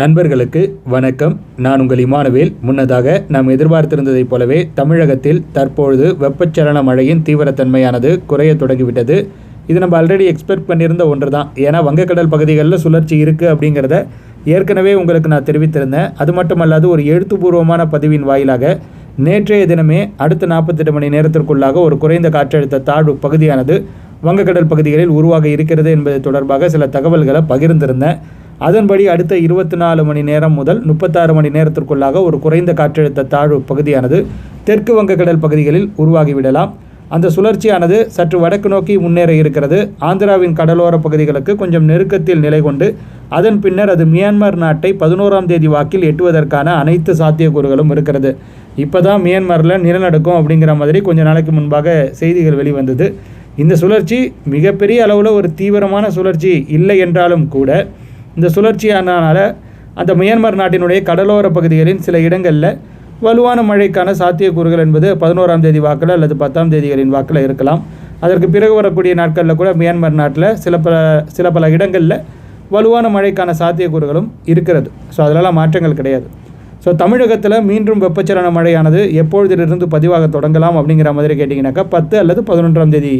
நண்பர்களுக்கு வணக்கம். நான் உங்கள் இமானுவேல். முன்னதாக நாம் எதிர்பார்த்திருந்ததைப் போலவே தமிழகத்தில் தற்பொழுது வெப்பச்சலன மழையின் தீவிரத்தன்மையானது குறைய தொடங்கிவிட்டது. இது நம்ம ஆல்ரெடி எக்ஸ்பெக்ட் பண்ணியிருந்த ஒன்று தான் ஏன்னா வங்கக்கடல் பகுதிகளில் சுழற்சி இருக்குது அப்படிங்கிறத ஏற்கனவே உங்களுக்கு நான் தெரிவித்திருந்தேன். அது மட்டுமல்லாது ஒரு எழுத்துப்பூர்வமான பதிவின் வாயிலாக நேற்றைய தினமே அடுத்த நாற்பத்தெட்டு மணி நேரத்திற்குள்ளாக ஒரு குறைந்த காற்றழுத்த தாழ்வு பகுதியானது வங்கக்கடல் பகுதிகளில் உருவாக இருக்கிறது என்பது தொடர்பாக சில தகவல்களை பகிர்ந்திருந்தேன். அதன்படி அடுத்த இருபத்தி நாலு மணி நேரம் முதல் முப்பத்தாறு மணி நேரத்திற்குள்ளாக ஒரு குறைந்த காற்றழுத்த தாழ்வு பகுதியானது தெற்கு வங்கக்கடல் பகுதிகளில் உருவாகிவிடலாம். அந்த சுழற்சியானது சற்று வடக்கு நோக்கி முன்னேற இருக்கிறது. ஆந்திராவின் கடலோர பகுதிகளுக்கு கொஞ்சம் நெருக்கத்தில் நிலை கொண்டு அதன் பின்னர் அது மியான்மர் நாட்டை பதினோராம் தேதி வாக்கில் எட்டுவதற்கான அனைத்து சாத்தியக்கூறுகளும் இருக்கிறது. இப்போ தான் மியான்மரில் நிலநடுக்கம் அப்படிங்கிற மாதிரி கொஞ்சம் நாளைக்கு முன்பாக செய்திகள் வெளிவந்தது. இந்த சுழற்சி மிகப்பெரிய அளவில் ஒரு தீவிரமான சுழற்சி இல்லை என்றாலும் கூட இந்த சுழற்சியானால் அந்த மியான்மர் நாட்டினுடைய கடலோர பகுதிகளின் சில இடங்களில் வலுவான மழைக்கான சாத்தியக்கூறுகள் என்பது பதினோராம் தேதி வாக்கில் அல்லது பத்தாம் தேதிகளின் வாக்கில் இருக்கலாம். அதற்கு பிறகு வரக்கூடிய நாட்களில் கூட மியான்மர் நாட்டில் சில பல சில பல இடங்களில் வலுவான மழைக்கான சாத்தியக்கூறுகளும் இருக்கிறது. ஸோ அதிலெல்லாம் மாற்றங்கள் கிடையாது. ஸோ தமிழகத்தில் மீண்டும் வெப்பச்சலன மழையானது எப்பொழுதிலிருந்து பதிவாக தொடங்கலாம் அப்படிங்கிற மாதிரி கேட்டிங்கனாக்கா பத்து அல்லது பதினொன்றாம் தேதி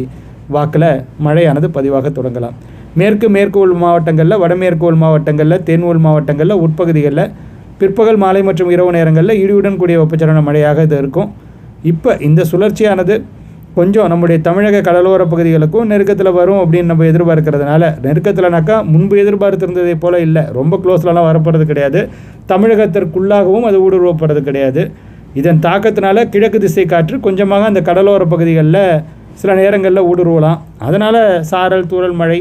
வாக்கில் மழையானது பதிவாக தொடங்கலாம். மேற்கு மேற்கு உள் மாவட்டங்களில் வடமேற்கு உள் மாவட்டங்களில் தென் உள் மாவட்டங்களில் உட்பகுதிகளில் பிற்பகல் மாலை மற்றும் இரவு நேரங்களில் இடியுடன் கூடிய வெப்பச்சலன மழையாக இது இருக்கும். இப்போ இந்த சுழற்சியானது கொஞ்சம் நம்முடைய தமிழக கடலோர பகுதிகளுக்கும் நெருக்கத்தில் வரும் அப்படின்னு நம்ம எதிர்பார்க்கறதுனால நெருக்கத்தில்னாக்கா முன்பு எதிர்பார்த்திருந்ததை போல் இல்லை ரொம்ப க்ளோஸ்லலாம் வரப்போகிறது கிடையாது. தமிழகத்திற்குள்ளாகவும் அது ஊடுருவப்படுறது கிடையாது. இதன் தாக்கத்தினால கிழக்கு திசை காற்று கொஞ்சமாக அந்த கடலோர பகுதிகளில் சில நேரங்களில் ஊடுருவலாம். அதனால் சாரல் தூரல் மழை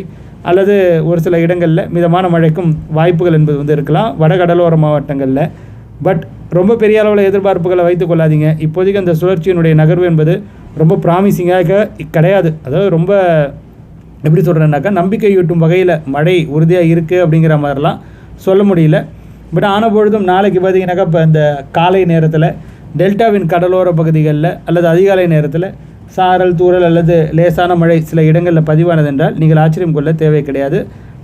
அல்லது ஒரு சில இடங்களில் மிதமான மழைக்கும் வாய்ப்புகள் என்பது வந்து இருக்கலாம். வடகடலோர மாவட்டங்களில். பட் ரொம்ப பெரிய அளவில் எதிர்பார்ப்புகளை வைத்து கொள்ளாதீங்க. இப்போதைக்கு அந்த சுழற்சியினுடைய நகர்வு என்பது ரொம்ப ப்ராமிசிங்காக கிடையாது. அதாவது ரொம்ப எப்படி சொல்கிறேன்னாக்கா நம்பிக்கையூட்டும் வகையில் மழை உறுதியாக இருக்குது அப்படிங்கிற மாதிரிலாம் சொல்ல முடியல. பட் ஆன பொழுதும் நாளைக்கு பார்த்தீங்கன்னாக்கா இப்போ இந்த காலை நேரத்தில் டெல்டாவின் கடலோர பகுதிகளில் அல்லது அதிகாலை நேரத்தில் சாரல் தூறல் அல்லது லேசான மழை சில இடங்களில் பதிவானதென்றால் நீங்கள் ஆச்சரியம் கொள்ள தேவை கிடையாது.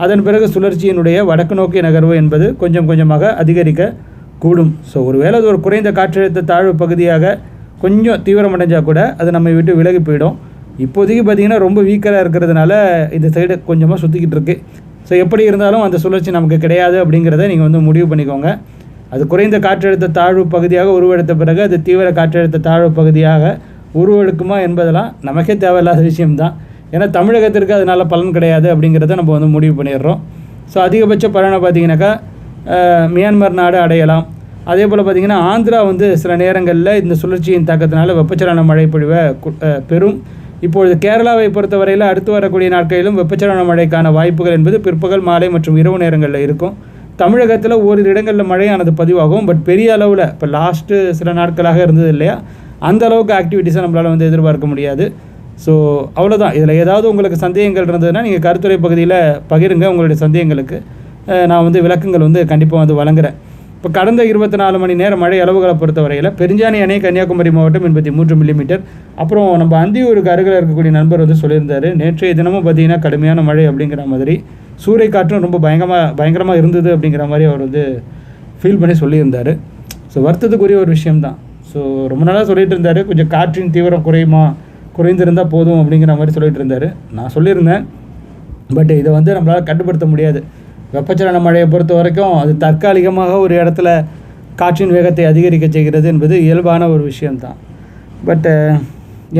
அதன் பிறகு சுழற்சியினுடைய வடக்கு நோக்கிய நகர்வு என்பது கொஞ்சம் கொஞ்சமாக அதிகரிக்க கூடும் ஸோ ஒருவேளை அது ஒரு குறைந்த காற்றழுத்த தாழ்வு பகுதியாக கொஞ்சம் தீவிரமடைஞ்சால் கூட அது நம்மை விட்டு விலகி போயிடும். இப்போதைக்கு பார்த்தீங்கன்னா ரொம்ப வீக்கராக இருக்கிறதுனால இந்த சைடு கொஞ்சமாக சுற்றிக்கிட்டு இருக்கு. ஸோ எப்படி இருந்தாலும் அந்த சுழற்சி நமக்கு கிடையாது அப்படிங்கிறத நீங்கள் வந்து முடிவு பண்ணிக்கோங்க. அது குறைந்த காற்றழுத்த தாழ்வு பகுதியாக உருவெடுத்த பிறகு அது தீவிர காற்றழுத்த தாழ்வு பகுதியாக உருவெடுக்குமா என்பதெல்லாம் நமக்கே தேவையில்லாத விஷயம்தான். ஏன்னா தமிழகத்திற்கு அதனால் பலன் கிடையாது அப்படிங்கிறத நம்ம வந்து முடிவு பண்ணிடுறோம். ஸோ அதிகபட்ச பலனை பார்த்தீங்கன்னாக்கா மியான்மர் நாடு அடையலாம். அதே போல் பார்த்திங்கன்னா ஆந்திரா வந்து சில நேரங்களில் இந்த சுழற்சியின் தாக்கத்தினால வெப்பச்சலன மழை பொழிவை பெறும். இப்பொழுது கேரளாவை பொறுத்தவரையில் அடுத்து வரக்கூடிய நாட்களிலும் வெப்பச்சலன மழைக்கான வாய்ப்புகள் என்பது பிற்பகல் மாலை மற்றும் இரவு நேரங்களில் இருக்கும். தமிழகத்தில் ஓரிரு இடங்களில் மழையானது பதிவாகும். பட் பெரிய அளவில் இப்போ லாஸ்ட்டு சில நாட்களாக இருந்தது இல்லையா? அந்த அளவுக்கு ஆக்டிவிட்டீஸை நம்மளால் வந்து எதிர்பார்க்க முடியாது. ஸோ அவ்வளோதான் இதில் ஏதாவது உங்களுக்கு சந்தேகங்கள் இருந்ததுன்னா நீங்கள் கருத்துரை பகுதியில் பகிருங்க உங்களுடைய சந்தேகங்களுக்கு. நான் வந்து விளக்கங்கள் வந்து கண்டிப்பாக வந்து வழங்குறேன். இப்போ கடந்த இருபத்தி நாலு மணி நேரம் மழை அளவுகளை பொறுத்தவரையில் பெருஞ்சாணி அணை கன்னியாகுமரி மாவட்டம் எண்பத்தி மூன்று மில்லிமீட்டர் அப்புறம் நம்ம அந்தியூருக்கு அருகில் இருக்கக்கூடிய நண்பர் வந்து சொல்லியிருந்தார் நேற்றைய தினமும் பார்த்தீங்கன்னா கடுமையான மழை அப்படிங்கிற மாதிரி. சூறைக்காற்றும் ரொம்ப பயங்கரமாக பயங்கரமாக இருந்தது அப்படிங்கிற மாதிரி அவர் வந்து ஃபீல் பண்ணி சொல்லியிருந்தார். ஸோ வருத்தத்துக்குரிய ஒரு விஷயம்தான். ஸோ ரொம்ப நாளாக சொல்லிகிட்டு இருந்தார். கொஞ்சம் காற்றின் தீவிரம் குறையுமா குறைந்திருந்தால் போதும் அப்படிங்கிற மாதிரி சொல்லிகிட்டு இருந்தார். நான் சொல்லியிருந்தேன். பட் இதை வந்து நம்மளால் கட்டுப்படுத்த முடியாது. வெப்பச்சலன மழையை பொறுத்த வரைக்கும் அது தற்காலிகமாக ஒரு இடத்துல காற்றின் வேகத்தை அதிகரிக்க செய்கிறது என்பது இயல்பான ஒரு விஷயம்தான். பட்டு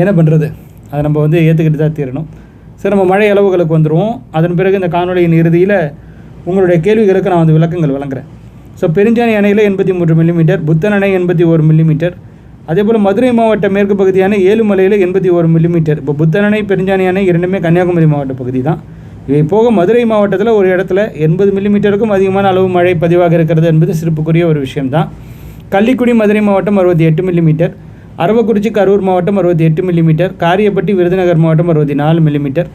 என்ன பண்ணுறது அதை நம்ம வந்து ஏற்றுக்கிட்டு தான் தீரணும். சரி நம்ம மழை அளவுகளுக்கு வந்துடுவோம் அதன் பிறகு இந்த காணொளியின் இறுதியில் உங்களுடைய கேள்விகளுக்கு நான் வந்து விளக்கங்கள் வழங்குறேன். ஸோ பெருஞ்சாணி அணையில் எண்பத்தி மூன்று மில்லிமீட்டர் புத்தன் அணை எண்பத்தி ஒரு மில்லிமீட்டர் அதே போல் மதுரை மாவட்ட மேற்கு பகுதியான ஏழுமலையில் எண்பத்தி ஒரு மில்லிமீட்டர் இப்போ புத்தன் அணை பெருஞ்சாணி அணை இரண்டுமே கன்னியாகுமரி மாவட்ட பகுதி தான். இவை போக மதுரை மாவட்டத்தில் ஒரு இடத்துல எண்பது மில்லிமீட்டருக்கும் அதிகமான அளவு மழை பதிவாக இருக்கிறது என்பது சிறப்புக்குரிய ஒரு விஷயம்தான் கள்ளிக்குடி மதுரை மாவட்டம் அறுபத்தி எட்டு மில்லிமீட்டர் அரவக்குறிச்சி கரூர் மாவட்டம் அறுபத்தி எட்டு மில்லிமீட்டர் காரியப்பட்டி விருதுநகர் மாவட்டம் அறுபத்தி நாலு மில்லிமீட்டர்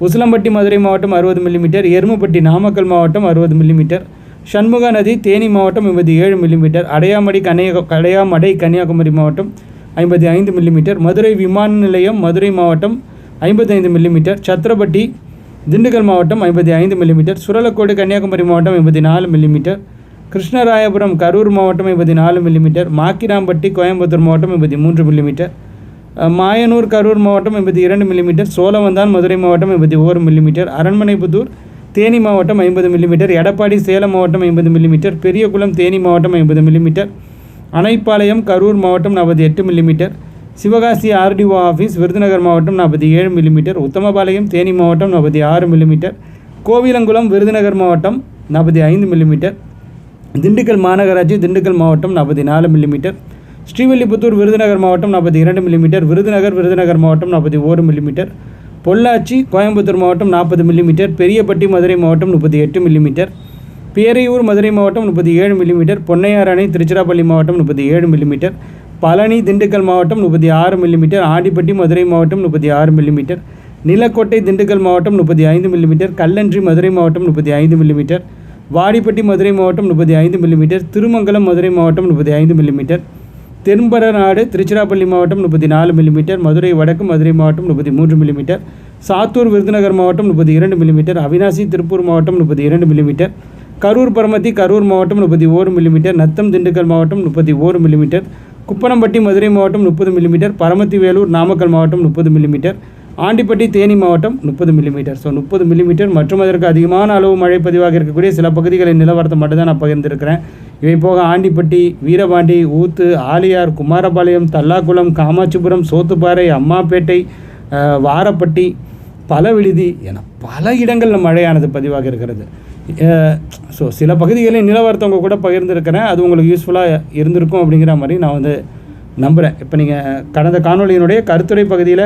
உசிலம்பட்டி மதுரை மாவட்டம் அறுபது மில்லிமீட்டர் எருமப்பட்டி நாமக்கல் மாவட்டம் அறுபது மில்லிமீட்டர் சண்முக நதி தேனி மாவட்டம் ஐம்பத்தி ஏழு மில்லிமீட்டர் அடையாமடி கன்னியா அடையாமடை கன்னியாகுமரி மாவட்டம் ஐம்பத்தி ஐந்து மில்லிமீட்டர் மதுரை விமான நிலையம் மதுரை மாவட்டம் ஐம்பத்தைந்து மில்லிமீட்டர் சத்திரப்பட்டி திண்டுக்கல் மாவட்டம் ஐம்பத்தி ஐந்து மில்லிமீட்டர் சுரலக்கோடு கன்னியாகுமரி மாவட்டம் ஐம்பத்தி நாலு மில்லிமீட்டர் கிருஷ்ணராயபுரம் கரூர் மாவட்டம் ஐம்பத்தி நாலு மில்லிமீட்டர் மாக்கிராம்பட்டி கோயம்புத்தூர் மாவட்டம் ஐம்பத்தி மூன்று மில்லிமீட்டர் மாயனூர் கரூர் மாவட்டம் எண்பத்தி இரண்டு மில்லிமீட்டர் சோழவந்தான் மதுரை மாவட்டம் எண்பத்தி ஓரு மில்லிமீட்டர் அரண்மனைபுத்தூர் தேனி மாவட்டம் ஐம்பது மில்லிமீட்டர் எடப்பாடி சேலம் மாவட்டம் ஐம்பது மில்லிமீட்டர் பெரியகுளம் தேனி மாவட்டம் ஐம்பது மில்லிமீட்டர் அணைப்பாளையம் கரூர் மாவட்டம் நாற்பத்தி எட்டு millimetre Sivakasi RTO office Virudhunagar மாவட்டம் நாற்பத்தி ஏழு மில்லிமீட்டர் உத்தமபாளையம் தேனி மாவட்டம் நாற்பத்தி ஆறு மில்லிமீட்டர் கோவிலங்குளம் விருதுநகர் மாவட்டம் நாற்பத்தி ஐந்து மில்லிமீட்டர் திண்டுக்கல் மாநகராட்சி திண்டுக்கல் மாவட்டம் நாற்பத்தி நாலு மில்லிமீட்டர் ஸ்ரீவில்லிபுத்தூர் விருதுநகர் மாவட்டம் நாற்பத்தி இரண்டு மில்லிமீட்டர் விருதுநகர் விருதுநகர் மாவட்டம் நாற்பத்தி ஓரு மில்லிமீட்டர் பொள்ளாச்சி கோயம்புத்தூர் மாவட்டம் நாற்பது மில்லிமீட்டர் பெரியப்பட்டி மதுரை மாவட்டம் முப்பத்தி எட்டு மில்லிமீட்டர் பேரையூர் மதுரை மாவட்டம் முப்பத்தி ஏழு மில்லிமீட்டர் பொன்னையார் அணை திருச்சிராப்பள்ளி மாவட்டம் முப்பத்தி ஏழு மில்லிமீட்டர் பழனி திண்டுக்கல் மாவட்டம் முப்பத்தி ஆறு மில்லிமீட்டர் ஆண்டிப்பட்டி மதுரை மாவட்டம் முப்பத்தி ஆறு மில்லிமீட்டர் நிலக்கோட்டை திண்டுக்கல் மாவட்டம் முப்பத்தி ஐந்து மில்லிமீட்டர் கல்லன்றி மதுரை மாவட்டம் முப்பத்தி ஐந்து மில்லிமீட்டர் வாடிப்பட்டி மதுரை மாவட்டம் முப்பத்தி ஐந்து மில்லிமீட்டர் திருமங்கலம் மதுரை மாவட்டம் முப்பத்தி ஐந்து மில்லிமீட்டர் தென்பரநாடு திருச்சிராப்பள்ளி மாவட்டம் முப்பத்தி நாலு மில்லிமீட்டர் மதுரை வடக்கு மதுரை மாவட்டம் முப்பத்தி மூன்று மில்லிமீட்டர் சாத்தூர் விருதுநகர் மாவட்டம் முப்பத்தி இரண்டு மில்லிமீட்டர் அவினாசி திருப்பூர் மாவட்டம் முப்பத்தி இரண்டு மில்லிமீட்டர் கரூர் பரமத்தி கரூர் மாவட்டம் முப்பத்தி ஓரு மில்லிமீட்டர் நத்தம் திண்டுக்கல் மாவட்டம் முப்பத்தி ஓரு மில்லிமீட்டர் குப்பனம்பட்டி மதுரை மாவட்டம் முப்பது மில்லிமீட்டர் பரமத்தி வேலூர் நாமக்கல் மாவட்டம் முப்பது மில்லிமீட்டர் ஆண்டிப்பட்டி தேனி மாவட்டம் முப்பது மில்லிமீட்டர் ஸோ முப்பது மில்லிமீட்டர் மற்றும் அதற்கு அதிகமான அளவு மழை பதிவாக இருக்கக்கூடிய சில பகுதிகளின் நிலவரத்தை மட்டும்தான் நான் பகிர்ந்திருக்கிறேன். இவை போக ஆண்டிப்பட்டி வீரபாண்டி ஊத்து ஆலியார் குமாரபாளையம் தல்லாக்குளம் காமாட்சிபுரம் சோத்துப்பாறை அம்மாப்பேட்டை வாரப்பட்டி பல விடுதி என பல இடங்களில் மழையானது பதிவாக இருக்கிறது. ஸோ சில பகுதிகளில் நிலவரத்தவங்க கூட பகிர்ந்துருக்கிறேன். அது உங்களுக்கு யூஸ்ஃபுல்லாக இருந்திருக்கும் அப்படிங்கிற மாதிரி நான் வந்து நம்புகிறேன் இப்போ நீங்கள் கடந்த காணொளியினுடைய கருத்துரை பகுதியில்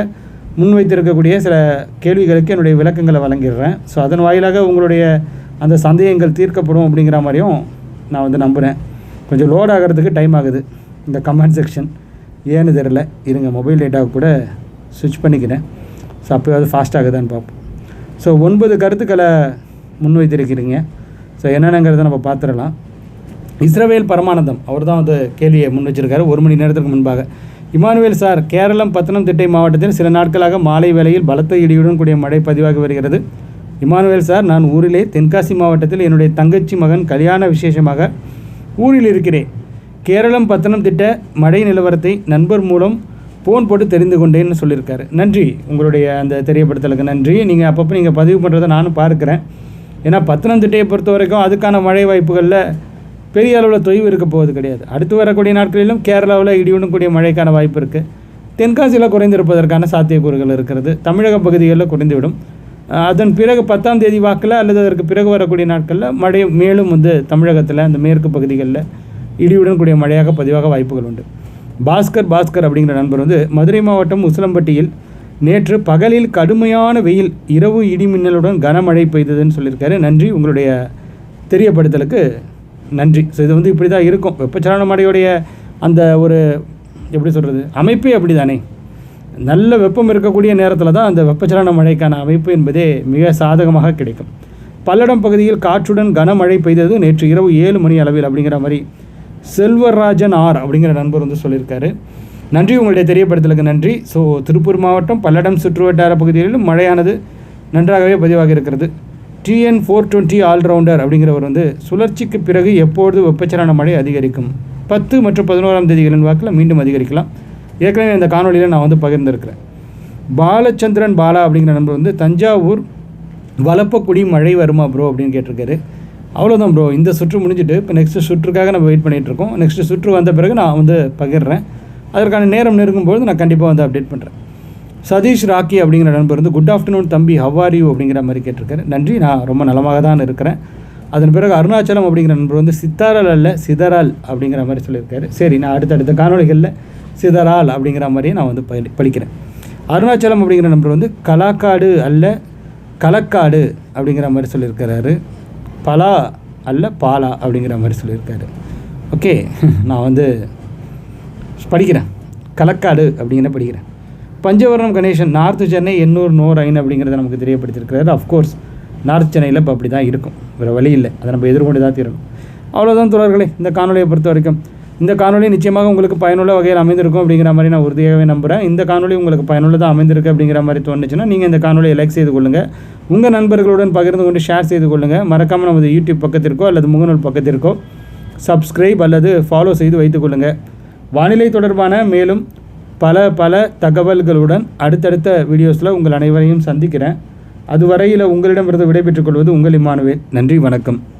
முன்வைத்திருக்கக்கூடிய சில கேள்விகளுக்கு என்னுடைய விளக்கங்களை வழங்கிடுறேன். ஸோ அதன் வாயிலாக உங்களுடைய அந்த சந்தேகங்கள் தீர்க்கப்படும் அப்படிங்கிற மாதிரியும் நான் வந்து நம்புகிறேன் கொஞ்சம் லோட் ஆகிறதுக்கு டைம் ஆகுது. இந்த கமெண்ட் செக்ஷன் ஏன்னு தெரில இருங்க மொபைல் டேட்டாவை கூட ஸ்விட்ச் பண்ணிக்கிறேன். ஸோ அப்போயாவது ஃபாஸ்ட் ஆகுதான்னு பார்ப்போம். ஸோ ஒன்பது கருத்துக்களை முன்வைத்திருக்கிறீங்க. ஸோ என்னென்னங்கிறத நம்ம பார்த்துடலாம். இஸ்ரவேல் பரமானந்தம் அவர் தான் வந்து கேள்வியை முன் வச்சிருக்காரு ஒரு மணி நேரத்துக்கு முன்பாக. இமானுவேல் சார் கேரளம் பத்தனம்திட்டை மாவட்டத்தில் சில நாட்களாக மாலை வேளையில் பலத்த இடியுடன் கூடிய மழை பதிவாகி வருகிறது. இமானுவேல் சார் நான் ஊரிலே தென்காசி மாவட்டத்தில் என்னுடைய தங்கச்சி மகன் கல்யாண விசேஷமாக ஊரில் இருக்கிறேன். கேரளம் பத்தனம் திட்ட மழை நிலவரத்தை நண்பர் மூலம் ஃபோன் போட்டு தெரிந்து கொண்டேன்னு சொல்லியிருக்காரு. நன்றி. உங்களுடைய அந்த தெரியப்படுத்தலுக்கு நன்றி. நீங்கள் அப்பப்போ நீங்கள் பதிவு பண்ணுறதை நானும் பார்க்குறேன். ஏன்னா பத்தனம்திட்டையை பொறுத்த வரைக்கும் அதுக்கான மழை வாய்ப்புகளில் பெரிய அளவில் தொய்வு இருக்க போவது கிடையாது. அடுத்து வரக்கூடிய நாட்களிலும் கேரளாவில் இடியுடன் கூடிய மழைக்கான வாய்ப்பு இருக்குது தென்காசியில் குறைந்திருப்பதற்கான சாத்தியக்கூறுகள் இருக்கிறது. தமிழக பகுதிகளில் குறைந்துவிடும். அதன் பிறகு பத்தாம் தேதி வாக்கில் அல்லது அதற்கு பிறகு வரக்கூடிய நாட்களில் மழை மேலும் வந்து தமிழகத்தில் அந்த மேற்கு பகுதிகளில் இடியுடன் கூடிய மழையாக பதிவாக வாய்ப்புகள் உண்டு. பாஸ்கர் பாஸ்கர் அப்படிங்கிற நண்பர் வந்து மதுரை மாவட்டம் உசிலம்பட்டியில் நேற்று பகலில் கடுமையான வெயில் இரவு இடி மின்னலுடன் கனமழை பெய்ததுன்னு சொல்லியிருக்காரு. நன்றி. உங்களுடைய தெரியப்படுத்தலுக்கு நன்றி. ஸோ இது வந்து இப்படி தான் இருக்கும். வெப்பச்சலன மழையுடைய அந்த ஒரு எப்படி சொல்கிறது அமைப்பே அப்படி தானே நல்ல வெப்பம் இருக்கக்கூடிய நேரத்தில் தான் அந்த வெப்பச்சலன மழைக்கான அமைப்பு என்பதே மிக சாதகமாக கிடைக்கும். பல்லடம் பகுதியில் காற்றுடன் கனமழை பெய்தது நேற்று இரவு ஏழு மணி அளவில் அப்படிங்கிற மாதிரி செல்வராஜன் ஆர் அப்படிங்கிற நண்பர் வந்து சொல்லியிருக்காரு. நன்றி உங்களுடைய தெரியப்படுத்தலுக்கு நன்றி. ஸோ திருப்பூர் மாவட்டம் பல்லடம் சுற்றுவட்டார பகுதிகளிலும் மழையானது நன்றாகவே பதிவாக இருக்கிறது. டிஎன் ஃபோர் டுவெண்ட்டி ஆல்ரவுண்டர் அப்படிங்கிறவர் வந்து சுழற்சிக்கு பிறகு எப்பொழுது வெப்பச்சலன மழை அதிகரிக்கும்? பத்து மற்றும் பதினோராம் தேதிகளின் வாக்கில் மீண்டும் அதிகரிக்கலாம். ஏற்கனவே இந்த காணொலியில் நான் வந்து பகிர்ந்திருக்கிறேன். பாலச்சந்திரன் பாலா அப்படிங்கிற நண்பர் வந்து தஞ்சாவூர் வலப்பக்குடி மழை வருமா ப்ரோ அப்படின்னு கேட்டிருக்காரு. அவ்வளோதான் ப்ரோ இந்த சுற்று முடிஞ்சுட்டு இப்போ நெக்ஸ்ட்டு சுற்றுக்காக நம்ம வெயிட் பண்ணிகிட்டு இருக்கோம். நெக்ஸ்ட்டு சுற்று வந்த பிறகு நான் வந்து பகிர்றேன். அதற்கான நேரம் நெருங்கும்போது நான் கண்டிப்பாக வந்து அப்டேட் பண்ணுறேன் சதீஷ் ராக்கி அப்படிங்கிற நண்பர் வந்து குட் ஆஃப்டர்நூன் தம்பி ஹவ்வார் யூ அப்படிங்கிற மாதிரி கேட்டிருக்காரு. நன்றி நான் ரொம்ப நலமாக தான் இருக்கிறேன். அதன் பிறகு அருணாச்சலம் அப்படிங்கிற நண்பர் வந்து சித்தாரால் அல்ல சிதரால் அப்படிங்கிற மாதிரி சொல்லியிருக்காரு. சரி நான் அடுத்தடுத்த காணொளிகளில் சிதறால் அப்படிங்கிற மாதிரியே நான் வந்து படி படிக்கிறேன் அருணாச்சலம் அப்படிங்கிற நம்பர் வந்து கலாக்காடு அல்ல கலக்காடு அப்படிங்கிற மாதிரி சொல்லியிருக்கிறாரு. பலா அல்ல பாலா அப்படிங்கிற மாதிரி சொல்லியிருக்காரு. ஓகே நான் வந்து படிக்கிறேன். கலக்காடு அப்படிங்கிற படிக்கிறேன். பஞ்சவரணம் கணேசன் நார்த்து சென்னை எண்ணூறு நூறு ஐன் அப்படிங்கிறத நமக்கு தெரியப்படுத்தியிருக்கிறாரு. அஃப்கோர்ஸ் நார்த் சென்னையில் இப்போ அப்படி தான் இருக்கும். வேறு வழி இல்லை. அதை நம்ம எதிர்கொண்டு தான் தீரணும். அவ்வளோதான் தோழர்களே இந்த காணொலியை பொறுத்த வரைக்கும். இந்த காணொலி நிச்சயமாக உங்களுக்கு பயனுள்ள வகையில் அமைந்திருக்கும் அப்படிங்கிற மாதிரி நான் உறுதியாகவே நம்புகிறேன் இந்த காணொலி உங்களுக்கு பயனுள்ளதாக அமைந்திருக்கு அப்படிங்கிற மாதிரி தோணுச்சுன்னா நீங்கள் இந்த காணொலியை லைக் செய்து கொள்ளுங்கள் உங்கள் நண்பர்களுடன் பகிர்ந்து கொண்டு ஷேர் செய்து கொள்ளுங்கள் மறக்காமல் நமது யூடியூப் பக்கத்திற்கோ அல்லது முகநூல் பக்கத்திற்கோ சப்ஸ்கிரைப் அல்லது ஃபாலோ செய்து வைத்துக்கொள்ளுங்கள் வானிலை தொடர்பான மேலும் பல பல தகவல்களுடன் அடுத்தடுத்த வீடியோஸில் உங்கள் அனைவரையும் சந்திக்கிறேன். அதுவரையில் உங்களிடமிருந்து விடைபெற்றுக் கொள்வது உங்கள் இமானுவேல். நன்றி வணக்கம்.